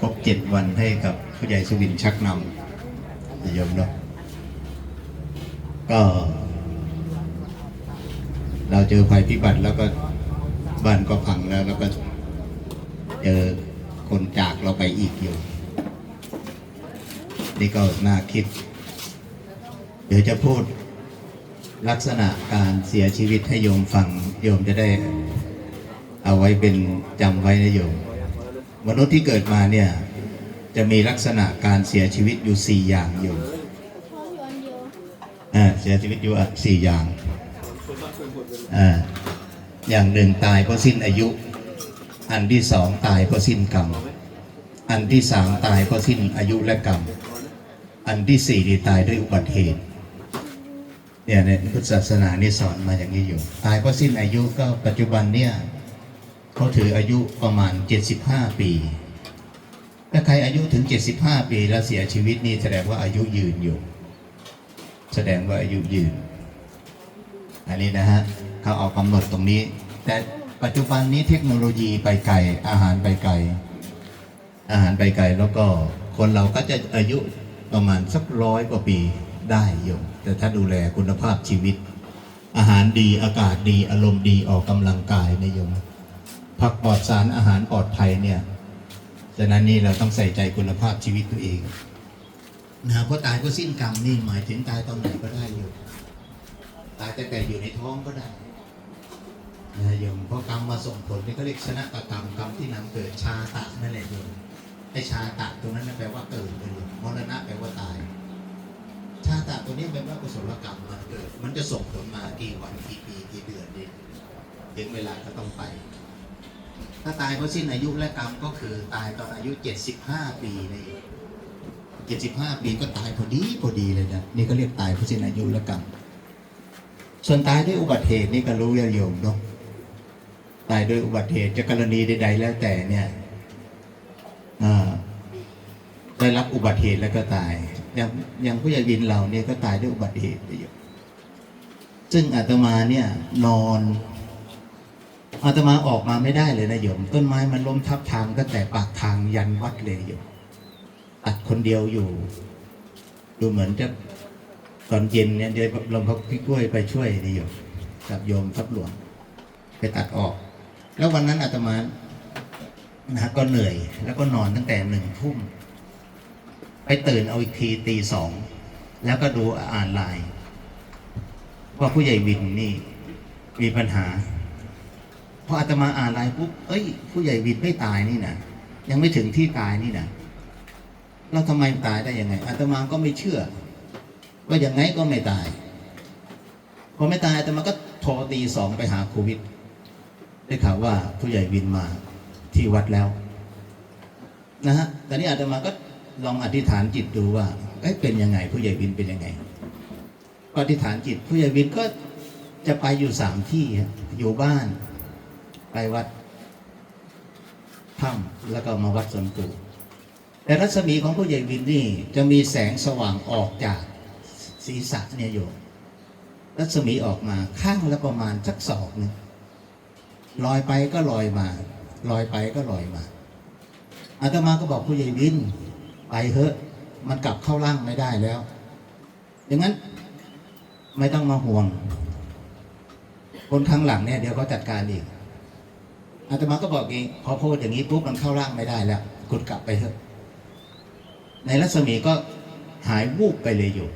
ครบเจ็ดวันให้กับผู้ใหญ่สุวินชักนำโยมเนาะก็ เราเจอภัยพิบัติแล้วก็บ้านก็พังแล้วแล้วก็เจอคนจากเราไปอีกอยู่ นี่ก็น่าคิด เดี๋ยวจะพูดลักษณะการเสียชีวิตให้โยมฟัง โยมจะได้เอาไว้เป็นจำไว้นะโยม มนุษย์ที่เกิดมาเนี่ย จะมีลักษณะการเสียชีวิตอยู่สี่อย่างอยู่อ่าเสียชีวิตอยู่อะสี่อย่างอ่าอย่างหนึ่งตายเพราะสิ้นอายุ อันที่สองตายเพราะสิ้นกรรม อันที่สามตายเพราะสิ้นอายุและกรรม อันที่สี่นี่ตายด้วยอุบัติเหตุเนี่ยในพุทธศาสนานี่สอนมาอย่างนี้อยู่ ตายเพราะสิ้นอายุก็ปัจจุบันเนี่ย เขาถืออายุประมาณ 75 ปีถ้าใครอายุถึง 75 ปีแล้วเสียชีวิตนี่แสดงว่าอายุยืนอยู่ แสดงว่าอายุยืน อันนี้นะฮะเขาเอากำหนดตรงนี้ แต่ปัจจุบันนี้เทคโนโลยีไปไกลอาหารไปไกล อาหารไปไกลแล้วก็คนเราก็จะอายุประมาณสักร้อยกว่าปีได้อยู่ แต่ถ้าดูแลคุณภาพชีวิต อาหารดีอากาศดีอารมณ์ดีออกกำลังกายนะโยม ผักปลอดสารอาหารปลอดภัยเนี่ยฉะนั้นนี่เราต้องใส่ใจคุณภาพชีวิตตัวเองนะเพราะตายก็สิ้นกรรมนี่หมายถึงตายตอนไหนก็ได้อยู่ ตายแต่แต่อยู่ในท้องก็ได้นะโยมเพราะกรรมมาส่งผลนี่เขาเรียกชนะตกรรมกรรมที่นำเกิดชาตะนั่นแหละโยมไอชาตะตรงนั้นแปลว่าเกิดเลยโยมมรณะแปลว่าตาย ชาตะตัวนี้แปลว่ากุศลกรรมมันเกิด มันจะส่งผลมากี่วันกี่ปีกี่เดือนนี่ถึงเวลาก็ต้องไป ถ้าตายเพราะสิ้นอายุและกรรมก็คือตายตอนอายุ 75 ปีนี่75 ปีก็ตายพอดีพอดีเลยนะนี่ก็เรียกตายเพราะสิ้นอายุและกรรมส่วนตายด้วยอุบัติเหตุนี่ก็รู้แล้วโยมเนาะตายด้วยอุบัติเหตุจะกรณีใด ๆ แล้วแต่เนี่ยได้รับอุบัติเหตุแล้วก็ตายอย่างอย่างผู้ใหญ่วินเราเนี่ยก็ตายด้วยอุบัติเหตุอยู่ซึ่งอาตมาเนี่ยนอน อาตมาออกมาไม่ได้เลยนะโยม ต้นไม้มันล้มทับทางก็แต่ปากทางยันวัดเลยโยมตัดคนเดียวอยู่ ดูเหมือนจะตอนเย็นเนี่ยเดี๋ยวลงพ่อพี่กล้วยไปช่วยนี่โยมกับโยมทับหลวง ไปตัดออก แล้ววันนั้นอาตมานะก็เหนื่อย แล้วก็นอนตั้งแต่หนึ่งทุ่มไปตื่นเอาอีกทีตีสอง แล้วก็ดูอ่านไลน์ว่าผู้ใหญ่วินนี่มีปัญหา ออาตมาอ่านไลน์ปุ๊บเอ้ย ผู้ใหญ่วินไม่ตายนี่นะยังไม่ถึงที่ตายนี่นะเราทำไมตายได้ยังไงอาตมาก็ไม่เชื่อ ว่าอย่างไงก็ไม่ตายพอไม่ตายอาตมาก็โทรตีสองไปหาโควิดได้ข่าวว่าผู้ใหญ่วินมาที่วัดแล้ว นะฮะตอนนี้อาตมาก็ลองอธิษฐานจิตดูว่าเอ๊ะเป็นยังไง ผู้ใหญ่วินเป็นยังไงก็อธิษฐานจิต ผู้ใหญ่วินก็จะไปอยู่สามที่อยู่บ้าน ไปวัดถ้ำแล้วก็มาวัดสวนกูแต่รัศมีของผู้ใหญ่วินนี่จะมีแสงสว่างออกจากศีรษะเนี่ยโยมรัศมีออกมาข้างละประมาณสักศอกหนึ่งลอยไปก็ลอยมา ลอยไปก็ลอยมาอาตมาก็บอกผู้ใหญ่วินไปเถอะ มันกลับเข้าร่างไม่ได้แล้ว อย่างนั้นไม่ต้องมาห่วง คนข้างหลังเนี่ยเดี๋ยวเขาจัดการเอง อาตมาก็บอกเองพอพูดอย่างนี้ปุ๊บมันเข้าร่างไม่ได้แล้วคุณกลับไปเถอะ ในรัศมีก็หายวูบไปเลยอยู่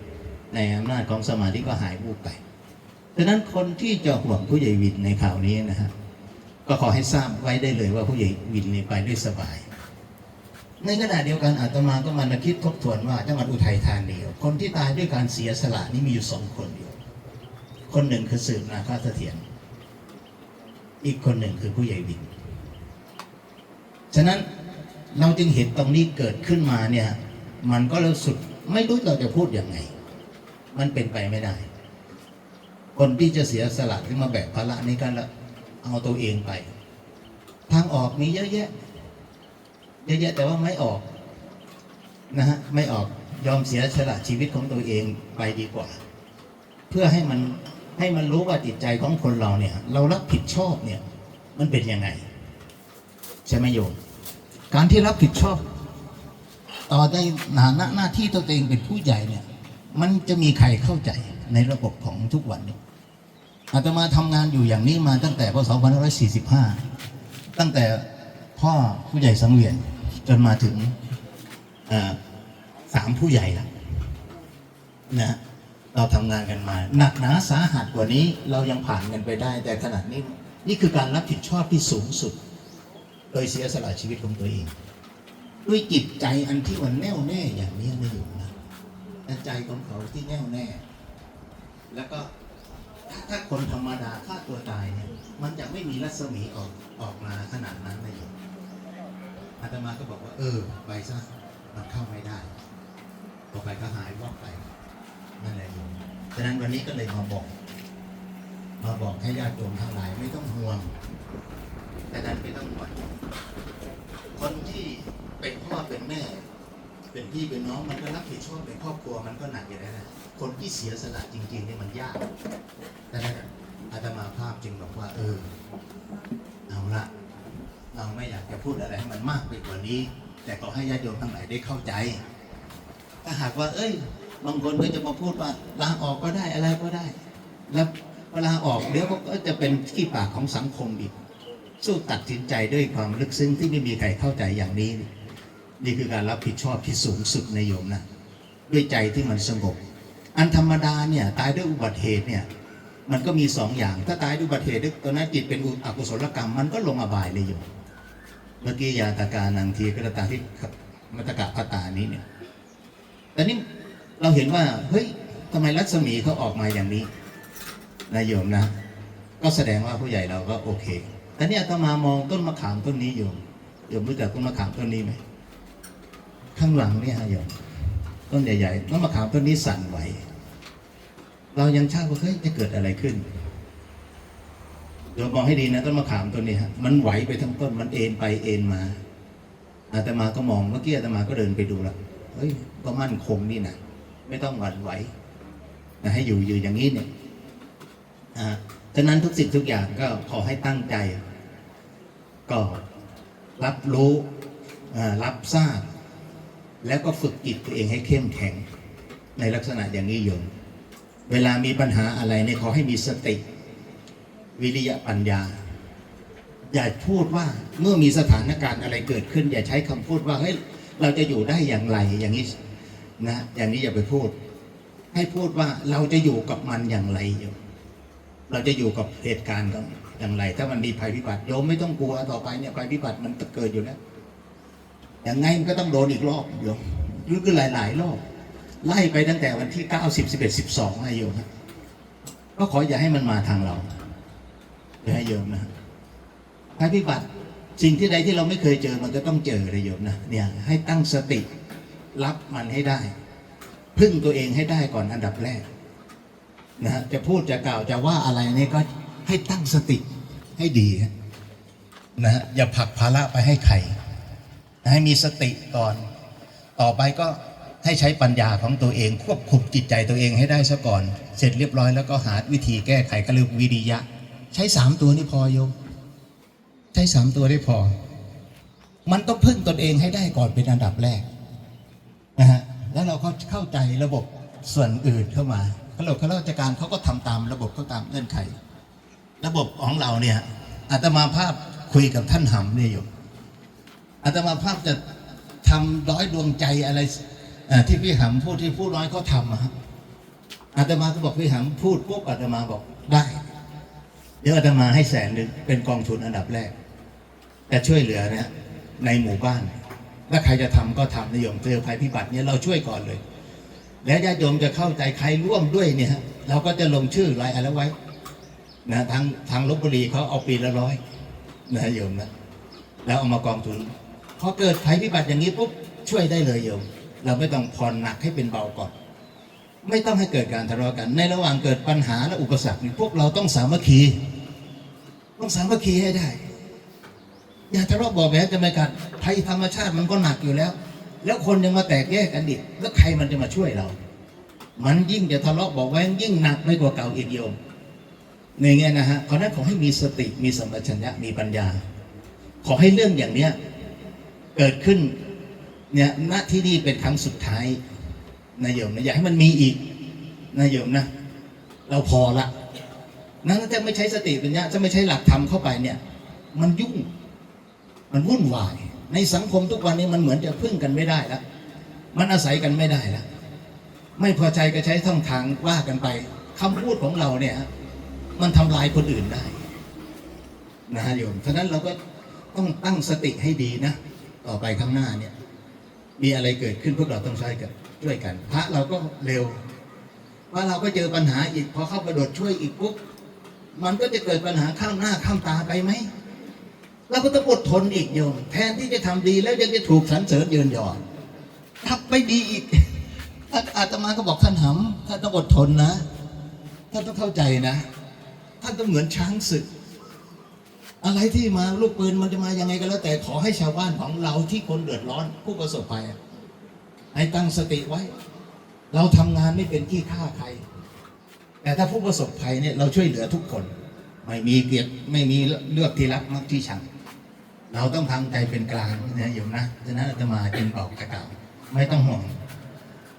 ในอำนาจของสมาธิก็หายวูบไปดังนั้นคนที่จะห่วงผู้ใหญ่วินในข่าวนี้นะฮะก็ขอให้ทราบไว้ได้เลยว่าผู้ใหญ่วินนี่ไปด้วยสบาย ในขณะเดียวกันอาตมาก็มาคิดทบทวนว่าจังหวัดอุทัยธานีคนที่ตายด้วยการเสียสละนี่มีอยู่สองคนอยู่ คนหนึ่งคือสืบนาคาเสถียร อีกคนหนึ่งคือผู้ใหญ่วินฉะนั้นเราจึงเห็นตรงนี้เกิดขึ้นมาเนี่ย มันก็รู้สึกไม่รู้เราจะพูดยังไง มันเป็นไปไม่ได้ คนที่จะเสียสละที่มาแบกภาระนี้กันละเอาตัวเองไป ทางออกมีเยอะแยะเยอะแยะแต่ว่าไม่ออกนะฮะไม่ออกยอมเสียสละชีวิตของตัวเองไปดีกว่า เพื่อให้มัน ให้มันรู้ว่าจิตใจของคนเราเนี่ย เรารับผิดชอบเนี่ย มันเป็นยังไงใช่ไหมโยมการที่รับผิดชอบต่อได้ฐานะหน้าที่ตัวเองเป็นผู้ใหญ่เนี่ย มันจะมีใครเข้าใจในระบบของทุกวันนี้อาตมาทำงานอยู่อย่างนี้มาตั้งแต่พศ2545 ตั้งแต่พ่อผู้ใหญ่สังเวียนจนมาถึงสามผู้ใหญ่แล้วนะ เราทำงานกันมา หนักหนาสาหัสกว่านี้เรายังผ่านกันไปได้ แต่ขนาดนี้นี่คือการรับผิดชอบที่สูงสุด โดยเสียสละชีวิตของตัวเอง ด้วยจิตใจอันที่มันแน่วแน่อย่างนี้นะอยู่นะใจของเขาที่แน่วแน่ แล้วก็ถ้าคนธรรมดาฆ่าตัวตายเนี่ยมันจะไม่มีรัศมีออกออกมาขนาดนั้นนะโยมอาตมาก็บอกว่า เออ ไปซะมันเข้าไม่ได้ต่อไปก็หายวับไป นั่นแหละโยมฉะนั้นวันนี้ก็เลยมาบอก มาบอกให้ญาติโยมทั้งหลายไม่ต้องห่วงแต่นั้นไม่ต้องห่วงคนที่เป็นพ่อเป็นแม่ เป็นพี่เป็นน้องมันก็รับผิดชอบในครอบครัวมันก็หนักอยู่แล้วนะคนที่เสียสละจริงๆเนี่ยมันยากแต่นั้นอาตมาภาพจึงบอกว่า เออ เอาละเราไม่อยากจะพูดอะไรให้มันมากไปกว่านี้ แต่ก็ให้ญาติโยมทั้งหลายได้เข้าใจ ถ้าหากว่า เอ้ย บางคนก็จะมาพูดว่าลาออกก็ได้อะไรก็ได้ แล้วเวลาออกเดี๋ยวก็จะเป็นขี้ปากของสังคมอีกสู้ตัดสินใจด้วยความลึกซึ้งที่ไม่มีใครเข้าใจอย่างนี้ นี่คือการรับผิดชอบที่สูงสุดในโยมนะด้วยใจที่มันสงบ อันธรรมดาเนี่ยตายด้วยอุบัติเหตุเนี่ยมันก็มีสองอย่าง ถ้าตายด้วยอุบัติเหตุด้วยตอนนั้นจิตเป็นอกุศลกรรมมันก็ลงอบายเลยโยมเมื่อกี้ยาตาการนังทีกระตาที่มัตตกะพตานี้เนี่ยแต่นี่ เราเห็นว่าเฮ้ยทำไมรัศมีเขาออกมาอย่างนี้นายโยมนะ ก็แสดงว่าผู้ใหญ่เราก็โอเค แต่เนี่ยอาตมามองต้นมะขามต้นนี้โยมโยมรู้จักต้นมะขามต้นนี้ไหมข้างหลังเนี่ยฮะโยมต้นใหญ่ๆต้นมะขามต้นนี้สั่นไหวเรายังช่างว่าเฮ้ยจะเกิดอะไรขึ้นโยมมองให้ดีนะต้นมะขามต้นนี้ฮะมันไหวไปทั้งต้นมันเอ็นไปเอ็นมาอาตมาก็มองเมื่อกี้อาตมาก็เดินไปดูแล้วเฮ้ยก็มั่นคงนี่นะ ไม่ต้องหวั่นไหวนะให้อยู่อยู่อย่างนี้เนี่ยอ่าฉะนั้นทุกสิ่งทุกอย่างก็ขอให้ตั้งใจ ก็รับรู้รับทราบแล้วก็ฝึกจิตตัวเองให้เข้มแข็ง ในลักษณะอย่างนี้โยมเวลามีปัญหาอะไรเนี่ยขอให้มีสติ วิริยะปัญญา อย่าพูดว่าเมื่อมีสถานการณ์อะไรเกิดขึ้น อย่าใช้คำพูดว่าเฮ้ยเราจะอยู่ได้อย่างไรอย่างนี้ นะอย่างนี้อย่าไปพูด ให้พูดว่าเราจะอยู่กับมันอย่างไรโยมเราจะอยู่กับเหตุการณ์อย่างไร ถ้ามันมีภัยพิบัติโยมไม่ต้องกลัวต่อไปเนี่ยภัยพิบัติมันเกิดอยู่แล้วอย่างไงมันก็ต้องโดนอีกรอบโยมยุคือหลาย ๆ รอบ ไล่ไปตั้งแต่วันที่9 10 11 12นะโยมก็ขออย่าให้มันมาทางเราอย่าให้โยมนะภัยพิบัติสิ่งที่ใดที่เราไม่เคยเจอมันก็ต้องเจอเลยโยมนะเนี่ยให้ตั้งสติ รับมันให้ได้ พึ่งตัวเองให้ได้ก่อนอันดับแรกนะฮะจะพูดจะกล่าวจะว่าอะไรนี่ก็ให้ตั้งสติให้ดีนะฮะอย่าผลักภาระไปให้ใครให้มีสติก่อน ต่อไปก็ให้ใช้ปัญญาของตัวเอง ควบคุมจิตใจตัวเองให้ได้ซะก่อน เสร็จเรียบร้อยแล้วก็หาวิธีแก้ไขก็เรียกวิริยะ ใช้สามตัวนี่พอโยมใช้สามตัวได้พอ มันต้องพึ่งตนเองให้ได้ก่อนเป็นอันดับแรก นะฮะแล้วเราก็เข้าใจระบบส่วนอื่นเข้ามาข้าราชการเขาก็ทำตามระบบเขาตามเงื่อนไข ระบบของเราเนี่ยอาตมาภาพคุยกับท่านหำเนี่ยอยู่อาตมาภาพจะทำร้อยดวงใจอะไรที่พี่หำพูดที่ผู้น้อยเขาทำอะครับอาตมาก็บอกพี่หำพูดปุ๊บอาตมาบอกได้ เดี๋ยวอาตมาให้แสนหนึ่งเป็นกองทุนอันดับแรกจะช่วยเหลือเนี่ยในหมู่บ้าน ถ้าใครจะทำก็ทำนโยมเจอภัยพิบัติเนี่ยเราช่วยก่อนเลย แล้วญาติโยมจะเข้าใจใครร่วมด้วยเนี่ยเราก็จะลงชื่อรายอะไรไว้นะทางทางลบบุรีเขาเอาปีละร้อยนะโยมนะแล้วเอามากองทุนพอเกิดภัยพิบัติอย่างนี้ปุ๊บช่วยได้เลยโยม เราไม่ต้องผ่อนหนักให้เป็นเบาก่อน ไม่ต้องให้เกิดการทะเลาะกัน ในระหว่างเกิดปัญหาและอุปสรรคพวกเราต้องสามัคคี ต้องสามัคคีให้ได้ อย่าทะเลาะบอกแว้งกันไปกันภัยธรรมชาติมันก็หนักอยู่แล้ว แล้วคนยังมาแตกแยกกันดิแล้วใครมันจะมาช่วยเรา มันยิ่งจะทะเลาะบอกแว้งยิ่งหนักไม่กว่าเก่าอีกโยมในแง่นะฮะเพราะฉะนั้นขอให้มีสติมีสัมปชัญญะมีปัญญา ขอให้เรื่องอย่างเนี้ยเกิดขึ้นเนี่ยณที่นี่เป็นครั้งสุดท้ายนายโยมนะอยากให้มันมีอีกนายโยมนะ เราพอละนั้นถ้าไม่ใช้สติปัญญาจะไม่ใช้หลักธรรมเข้าไปเนี่ย มันยุ่ง มันวุ่นวาย ในสังคมทุกวันนี้มันเหมือนจะพึ่งกันไม่ได้แล้วมันอาศัยกันไม่ได้แล้วไม่พอใจก็ใช้ท่องทางว่ากันไปคำพูดของเราเนี่ยมันทำลายคนอื่นได้นะฮะโยมฉะนั้นเราก็ต้องตั้งสติให้ดีนะ ต่อไปข้างหน้าเนี่ย มีอะไรเกิดขึ้นพวกเราต้องใช้กันช่วยกัน พระเราก็เร็วว่าเราก็เจอปัญหาอีกพอเข้ากระโดดช่วยอีกปุ๊บมันก็จะเกิดปัญหาข้ามหน้าข้ามตาไปไหม เราก็ต้องอดทนอีกโยมแทนที่จะทำดีแล้วยังจะถูกสรรเสริญเยินยอทำไม่ดีอีกอาตมาก็บอกท่านหำท่านต้องอดทนนะท่านต้องเข้าใจนะ ท่านต้องเหมือนช้างศึก อะไรที่มาลูกปืนมันจะมายังไงก็แล้วแต่ขอให้ชาวบ้านของเราที่คนเดือดร้อนผู้ประสบภัยให้ตั้งสติไว้ เราทำงานไม่เป็นที่ฆ่าใคร แต่ถ้าผู้ประสบภัยเนี่ยเราช่วยเหลือทุกคน ไม่มีเกลียดไม่มีเลือกที่รักมักที่ชัง เราต้องทำใจเป็นกลางนะโยมนะฉะนั้นอาตมาจึงบอกกระกล่าไม่ต้องห่วง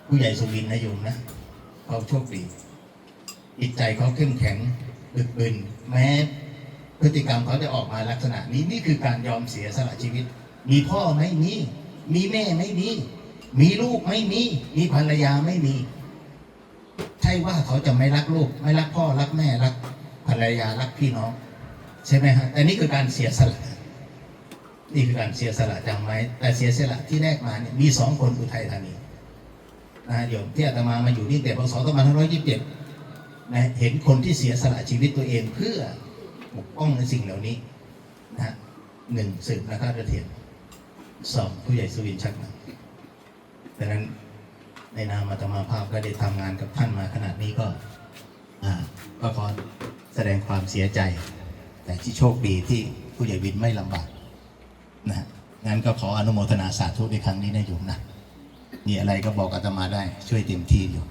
ผู้ใหญ่สุวินนะโยมนะเขาโชคดีจิตใจเขาเข้มแข็งบึกบึนแม้พฤติกรรมเขาจะออกมาลักษณะนี้นี่คือการยอมเสียสละชีวิต มีพ่อไม่มี มีแม่ไม่มี มีลูกไม่มี มีภรรยาไม่มี ใช่ว่าเขาจะไม่รักลูก ไม่รักพ่อรักแม่รัก ภรรยารักพี่น้อง ใช่ไหมฮะแต่นี่คือการเสียสละนี่คือการเสียสละจำไว้แต่เสียสละที่แรกมาเนี่ยมีสองคนอุทัยธานีนะโยมที่อาตมามาอยู่นี่แต่พศ2527นะเห็นคนที่เสียสละชีวิตตัวเองเพื่อปกป้องในสิ่งเหล่านี้นะฮะหนึ่งสืบนะครับระเทียนสองผู้ใหญ่สุวินชักนะดังนั้นในนามอาตมาภาพก็ได้ทำงานกับท่านมาขนาดนี้ก็ อ่าก็ขอ แสดงความเสียใจ แต่ที่โชคดีที่ผู้ใหญ่วินไม่ลำบากนะงั้นก็ขออนุโมทนาสาธุในครั้งนี้นะโยมนะ มีอะไรก็บอกอาตมาได้ช่วยเต็มที่อยู่